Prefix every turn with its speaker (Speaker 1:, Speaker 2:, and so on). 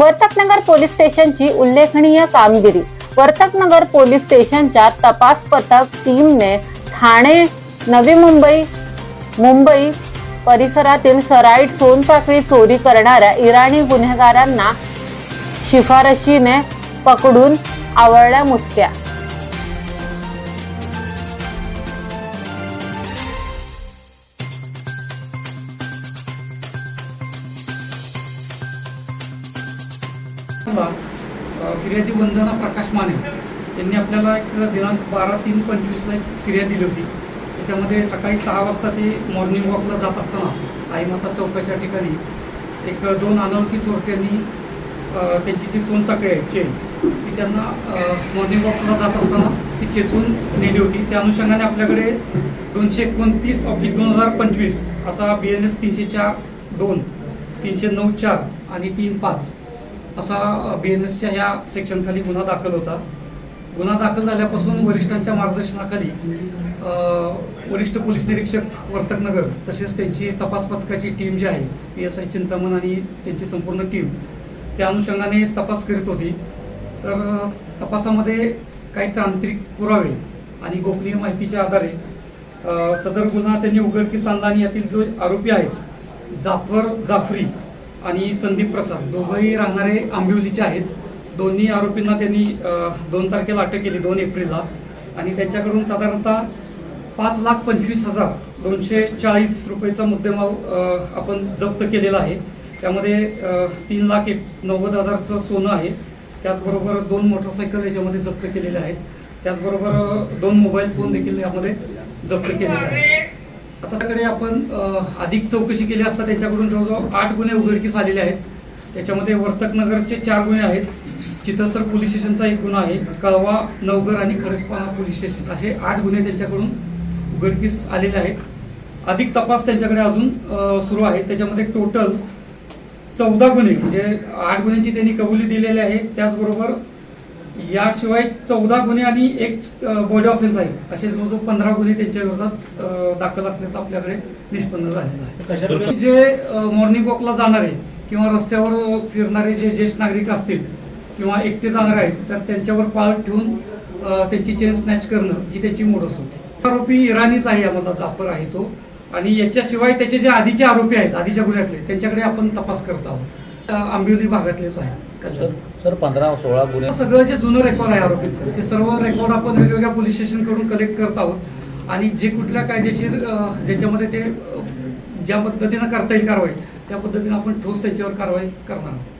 Speaker 1: Vartak Nagar police स्टेशनची उल्लेखनीय कामगिरी. Vartak Nagar police स्टेशनच्या तपास पथक टीमने ठाणे नवी मुंबई मुंबई परिसरातील सराईट सोनपाकळी चोरी करणाऱ्या इराणी गुन्हेगारांना शिफारशीने पकडून आवळल्या मुसक्या.
Speaker 2: फिर्यादी वंदना प्रकाश माने यांनी आपल्याला एक दिनांक बारा तीन पंचवीसला एक फिर्याद दिली. होती त्याच्यामध्ये सकाळी सहा वाजता ते मॉर्निंग वॉकला जात असताना आईमाता चौकाच्या ठिकाणी एक दोन अनोळखी चोरट्यांनी त्यांची जी सोनसाखळी आहे चेन ती त्यांना मॉर्निंग वॉकला जात असताना ती खेचून नेली होती. त्या अनुषंगाने आपल्याकडे दोनशे एकोणतीस ऑब्लिक दोन हजार पंचवीस असा बी एन एस तीनशे चार दोन तीनशे नऊ चार आणि तीन पाच असा बी एन एसच्या ह्या सेक्शनखाली गुन्हा दाखल होता. गुन्हा दाखल झाल्यापासून वरिष्ठांच्या मार्गदर्शनाखाली वरिष्ठ पोलीस निरीक्षक वर्तकनगर तसेच त्यांची तपास पथकाची टीम जी आहे पी एस आय चिंतामण आणि त्यांची संपूर्ण टीम त्या अनुषंगाने तपास करीत होती. तर तपासामध्ये काही तांत्रिक पुरावे आणि गोपनीय माहितीच्या आधारे सदर गुन्हा त्यांनी उघडकीस आणला आणि यातील जो आरोपी आहेत जाफर जाफरी आणि संदीप प्रसाद. दोघंही राहणारे आंबिवलीचे आहेत. दोन्ही आरोपींना त्यांनी दोन तारखेला अटक केली दोन एप्रिलला. आणि त्यांच्याकडून साधारणतः पाच लाख पंचवीस हजार दोनशे चाळीस रुपयेचा मुद्देमाल आपण जप्त केलेला आहे. त्यामध्ये तीन लाख एक नव्वद हजारचं सोनं आहे. त्याचबरोबर दोन मोटरसायकल याच्यामध्ये जप्त केलेले आहेत. त्याचबरोबर दोन मोबाईल फोन देखील यामध्ये जप्त केलेले आहेत. आता सगळे आपण अधिक चौकशी केली असता त्यांच्याकडून जवळजवळ आठ गुन्हे उघडकीस आलेले आहेत. त्याच्यामध्ये वर्तकनगरचे चार गुन्हे आहेत. चितसर पोलीस स्टेशनचा एक गुन्हा आहे. कळवा नवघर आणि खडकपाना पोलीस स्टेशन असे आठ गुन्हे त्यांच्याकडून उघडकीस आलेले आहेत. अधिक तपास त्यांच्याकडे अजून सुरू आहे. त्याच्यामध्ये टोटल चौदा गुन्हे म्हणजे आठ गुन्ह्यांची त्यांनी कबुली दिलेली आहे. त्याचबरोबर याशिवाय चौदा गुन्हे आणि एक बॉडी ऑफेन्स आहे. असे जवळजवळ पंधरा गुन्हे त्यांच्या विरोधात दाखल असल्याचं आपल्याकडे निष्पन्न झालेलं आहे. जे मॉर्निंग वॉकला जाणारे किंवा रस्त्यावर फिरणारे जे ज्येष्ठ नागरिक असतील किंवा एकटे जाणारे आहेत तर त्यांच्यावर पाळ ठेवून त्यांची चेन स्नॅच करणं ही त्याची मोडस होती. आरोपी इराणीच आहे यामधला जाफर आहे तो. आणि याच्याशिवाय त्याचे जे आधीचे आरोपी आहेत आधीच्या गुन्ह्यातले त्यांच्याकडे आपण तपास करत आहोत. आंबिवली भागातलेच आहे.
Speaker 3: सर सर पंधरा सोळा गुन्हे.
Speaker 2: सगळं जे जुनं रेकॉर्ड आहे आरोपीचं ते सर्व रेकॉर्ड आपण वेगवेगळ्या पोलीस स्टेशनकडून कलेक्ट करत आहोत. आणि जे कुठल्या कायदेशीर ज्याच्यामध्ये ते ज्या पद्धतीनं करता येईल कारवाई त्या पद्धतीनं आपण ठोस त्यांच्यावर कारवाई करणार आहोत.